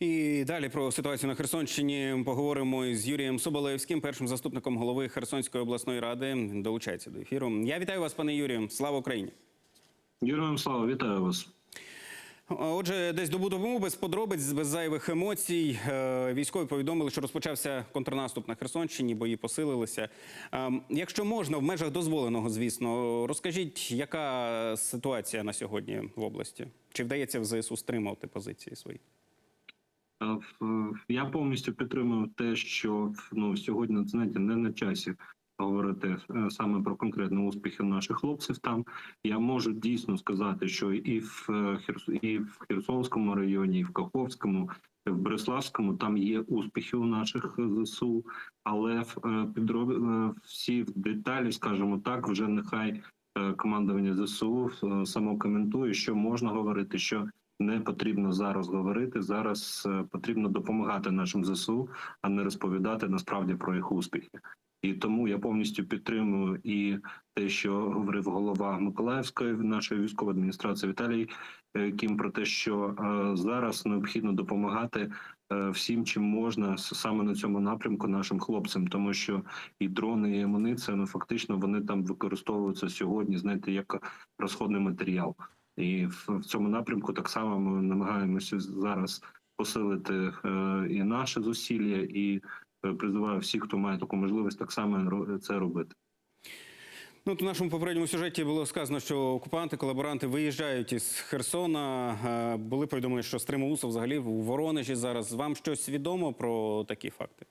І далі про ситуацію на Херсонщині поговоримо із Юрієм Соболевським, першим заступником голови Херсонської обласної ради. Долучається до ефіру. Я вітаю вас, пане Юрію. Слава Україні! Героям слава, вітаю вас. Отже, десь добу тому без подробиць, без зайвих емоцій. е, Військові повідомили, що розпочався контрнаступ на Херсонщині, бої посилилися. Ем, Якщо можна, в межах дозволеного, звісно, розкажіть, яка ситуація на сьогодні в області? Чи вдається в ЗСУ стримувати позиції свої? Е, в- Я повністю підтримую те, що ну сьогодні знаєте, не на часі говорити е, саме про конкретні успіхи наших хлопців. Там я можу дійсно сказати, що і в е, і в Херсонському районі, і в Каховському, і в Береславському там є успіхи у наших ЗСУ, але в підроб... всі деталі, скажімо так, вже нехай командування ЗСУ само коментує, що можна говорити, що не потрібно зараз говорити. Зараз е, потрібно допомагати нашим ЗСУ, а не розповідати насправді про їх успіхи. І тому я повністю підтримую і те, що говорив голова Миколаївської нашої військової адміністрації Віталій е, Кім, про те, що е, зараз необхідно допомагати всім, чим можна саме на цьому напрямку нашим хлопцям, тому що і дрони, і амуніція, ну фактично вони там використовуються сьогодні, знаєте, як розходний матеріал. І в, цьому напрямку так само ми намагаємося зараз посилити е, і наші зусилля, і е, призиваю всіх, хто має таку можливість, так само це робити. Ну, от у нашому попередньому сюжеті було сказано, що окупанти, колаборанти виїжджають із Херсона. Е, Були повідомлення, що Стримоусов взагалі у Воронежі зараз. Вам щось відомо про такі факти?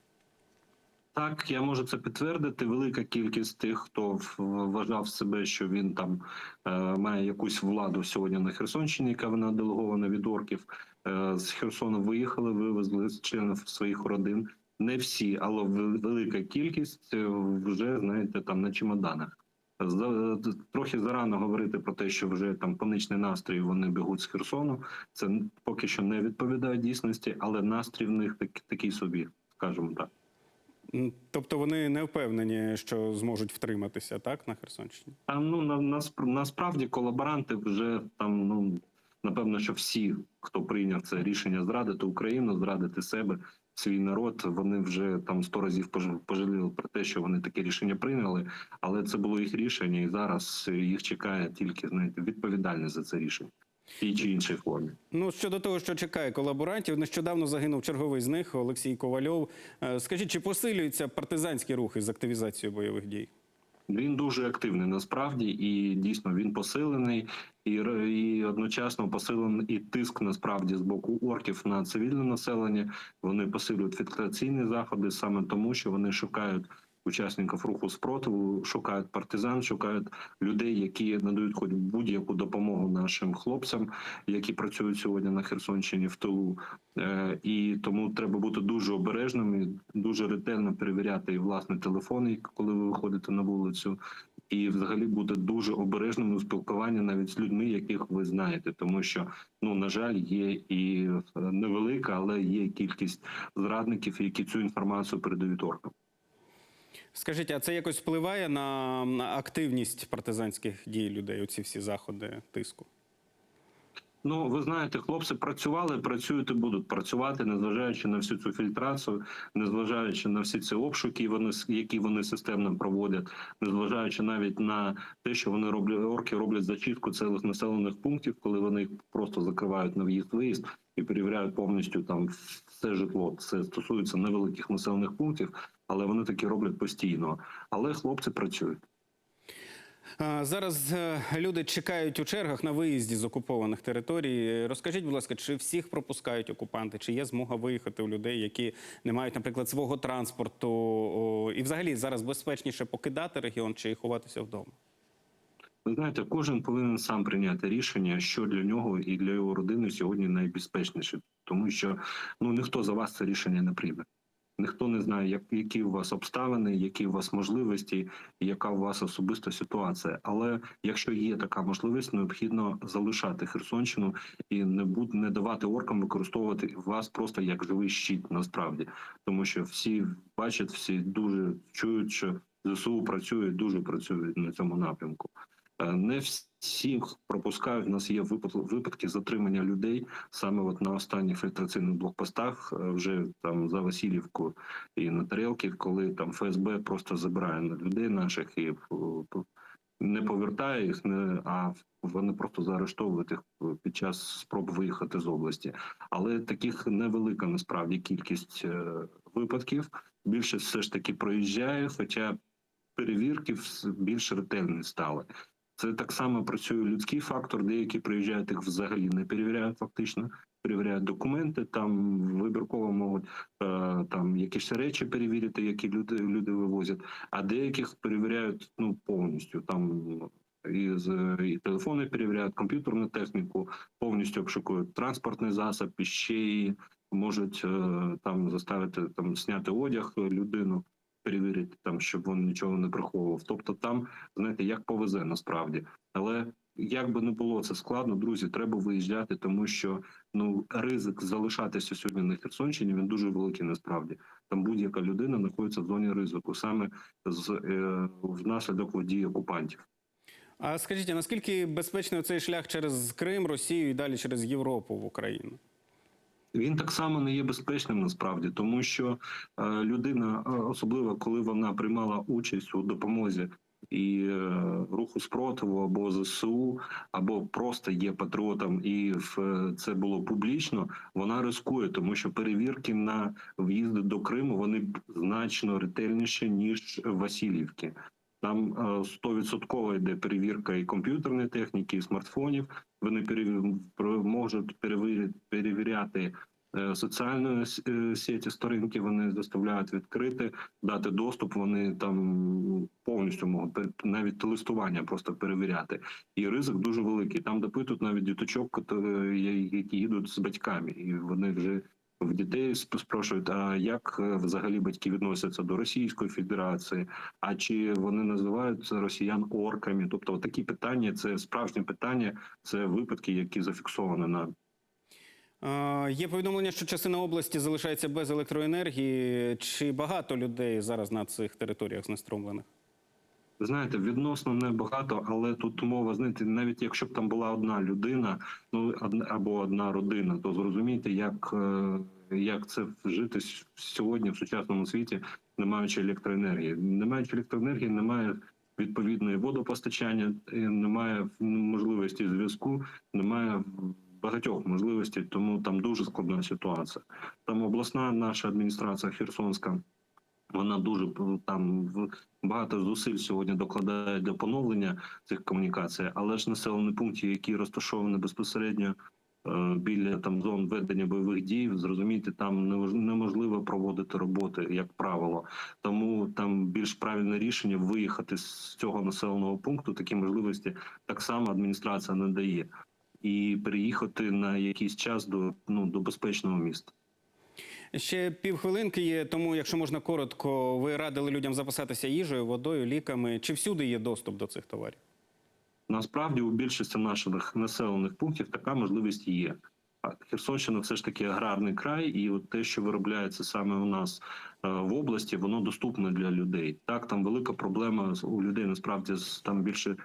Так, я можу це підтвердити. Велика кількість тих, хто вважав себе, що він там е, має якусь владу сьогодні на Херсонщині, яка вона делегована від орків. Е, з Херсону виїхали, вивезли членів своїх родин. Не всі, але велика кількість е, вже знаєте там на чемоданах. Трохи зарано говорити про те, що вже там паничний настрій вони бігуть з Херсону. Це поки що не відповідає дійсності, але настрій в них так, такий собі, скажімо так. Тобто вони не впевнені, що зможуть втриматися так на Херсонщині? Там ну на, насп- насправді колаборанти вже там ну напевно, що всі, хто прийняв це рішення зрадити Україну, зрадити себе, свій народ, вони вже там сто разів пож- пожаліли про те, що вони таке рішення прийняли, але це було їх рішення, і зараз їх чекає тільки знаєте відповідальність за це рішення тій чи іншій формі. Ну щодо того, що чекає колаборантів, нещодавно загинув черговий з них Олексій Ковальов. Е, Скажіть, чи посилюються партизанські рухи з активізацією бойових дій? Він дуже активний насправді, і дійсно він посилений, і, і одночасно посилений і тиск насправді з боку орків на цивільне населення. Вони посилюють фільтраційні заходи саме тому, що вони шукають учасників руху спротиву, шукають партизан, шукають людей, які надають хоч будь-яку допомогу нашим хлопцям, які працюють сьогодні на Херсонщині в тилу. Е, І тому треба бути дуже обережним і дуже ретельно перевіряти і власне телефони, коли ви виходите на вулицю, і взагалі бути дуже обережним у спілкуванні навіть з людьми, яких ви знаєте, тому що ну на жаль, є і е, невелика, але є кількість зрадників, які цю інформацію передають оркам. Скажіть, а це якось впливає на активність партизанських дій людей? Оці всі заходи тиску? Ну, ви знаєте, хлопці працювали, працюють і будуть працювати, незважаючи на всю цю фільтрацію, незважаючи на всі ці обшуки, вони які вони системно проводять, незважаючи навіть на те, що вони роблять орки роблять зачистку цілих населених пунктів, коли вони їх просто закривають на в'їзд виїзд і перевіряють повністю там все житло. Це стосується невеликих населених пунктів, але вони такі роблять постійно. Але хлопці працюють. Зараз е, люди чекають у чергах на виїзді з окупованих територій. Розкажіть, будь ласка, чи всіх пропускають окупанти? Чи є змога виїхати у людей, які не мають, наприклад, свого транспорту? І взагалі зараз безпечніше покидати регіон чи ховатися вдома? Ви знаєте, кожен повинен сам прийняти рішення, що для нього і для його родини сьогодні найбезпечніше, тому що ну ніхто за вас це рішення не прийме. Ніхто не знає, як які у вас обставини, які у вас можливості, яка у вас особиста ситуація. Але якщо є така можливість, необхідно залишати Херсонщину і не буд не давати оркам використовувати вас просто як живий щит, насправді, тому що всі бачать, всі дуже чують, що ЗСУ працює, дуже працюють на цьому напрямку. Е, Не всіх пропускають. У нас є випад- випадки затримання людей саме от на останніх фільтраційних блокпостах, е, вже там за Васильівку і на Тарелки, коли там ФСБ просто забирає на людей наших і е, не повертає їх, не а вони просто заарештовують їх під час спроб виїхати з області. Але таких невелика насправді кількість випадків. Більше все ж таки проїжджає, хоча перевірки більш ретельні стали. Це так само працює людський фактор. Деякі приїжджають їх взагалі не перевіряють фактично, перевіряють документи. Там вибірково можуть е, там якісь речі перевірити, які люди люди вивозять. А деяких перевіряють ну повністю там. І, і телефони перевіряють, комп'ютерну техніку, повністю обшукують транспортний засіб, і ще й можуть е, там заставити там зняти одяг людину, перевірити там, щоб він нічого не приховував. Тобто там знаєте, як повезе насправді. Але як би не було це складно, друзі, треба виїжджати, тому що ну ризик залишатися сьогодні на Херсонщині він дуже великий. Насправді там будь-яка людина знаходиться в зоні ризику, саме з е, внаслідок водії окупантів. А скажіть, наскільки безпечний цей шлях через Крим, Росію і далі через Європу в Україну? Він так само не є безпечним насправді, тому що е, людина, е, особливо коли вона приймала участь у допомозі і е, руху спротиву або ЗСУ, або просто є патріотом, і в це було публічно. Вона рискує, тому що перевірки на в'їзди до Криму вони значно ретельніші ніж Васильівки. Там е, стовідсотково йде перевірка і комп'ютерної техніки, і смартфонів. Вони можуть перевіряти е, соціальної с- е, сторінки. Вони заставляють відкрити, дати доступ. Вони там повністю можуть навіть листування просто перевіряти. І ризик дуже великий. Там допитують навіть діточок, які їдуть з батьками, і вони вже в дітей спрошують, а як е, взагалі батьки відносяться до Російської Федерації, а чи вони називають росіян орками? Тобто, такі питання це справжні питання, це випадки, які зафіксовані на Є повідомлення, що частина області залишається без електроенергії. Чи багато людей зараз на цих територіях знеструмлених? Знаєте, відносно небагато, але тут мова знаєте, навіть якщо б там була одна людина, ну або одна родина, то зрозумійте, як, е, як це жити сьогодні в сучасному світі, не маючи електроенергії. Не маючи електроенергії, немає відповідної водопостачання, немає можливості зв'язку, немає багатьох можливостей, тому там дуже складна ситуація. Там обласна наша адміністрація Херсонська. Вона дуже там багато зусиль сьогодні докладає для поновлення цих комунікацій, але ж населені пункти, які розташовані безпосередньо е, біля там зон ведення бойових дій, зрозуміти, там неможливо проводити роботи, як правило. Тому там більш правильне рішення виїхати з цього населеного пункту. Такі можливості так само адміністрація не дає, і переїхати на якийсь час до ну до безпечного міста. Ще півхвилинки є, тому, якщо можна коротко, ви радили людям запасатися їжею, водою, ліками. Чи всюди є доступ до цих товарів? Насправді у більшості наших населених пунктів така можливість є. Херсонщина все ж таки аграрний край, і от те, що виробляється саме у нас е, в області, воно доступне для людей. Так, там велика проблема у людей. Насправді з- там більше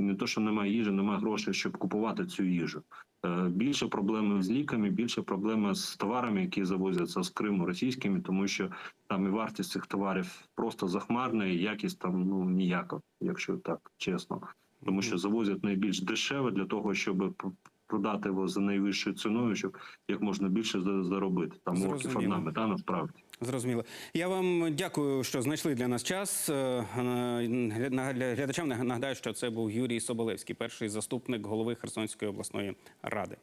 не то, що немає їжі, немає грошей, щоб купувати цю їжу. Е, Більше проблеми з ліками, більше проблема з товарами, які завозяться з Криму російськими, тому що там і вартість цих товарів просто захмарна, і якість там ну ніяка, якщо так чесно тому що завозять найбільш дешеве для того, щоб пр- продати його за найвищою ціною, щоб як можна більше заробити. Там орків одна мета насправді. Зрозуміло. Я вам дякую, що знайшли для нас час. Е, е, для Глядачам нагадаю, що це був Юрій Соболевський, перший заступник голови Херсонської обласної ради.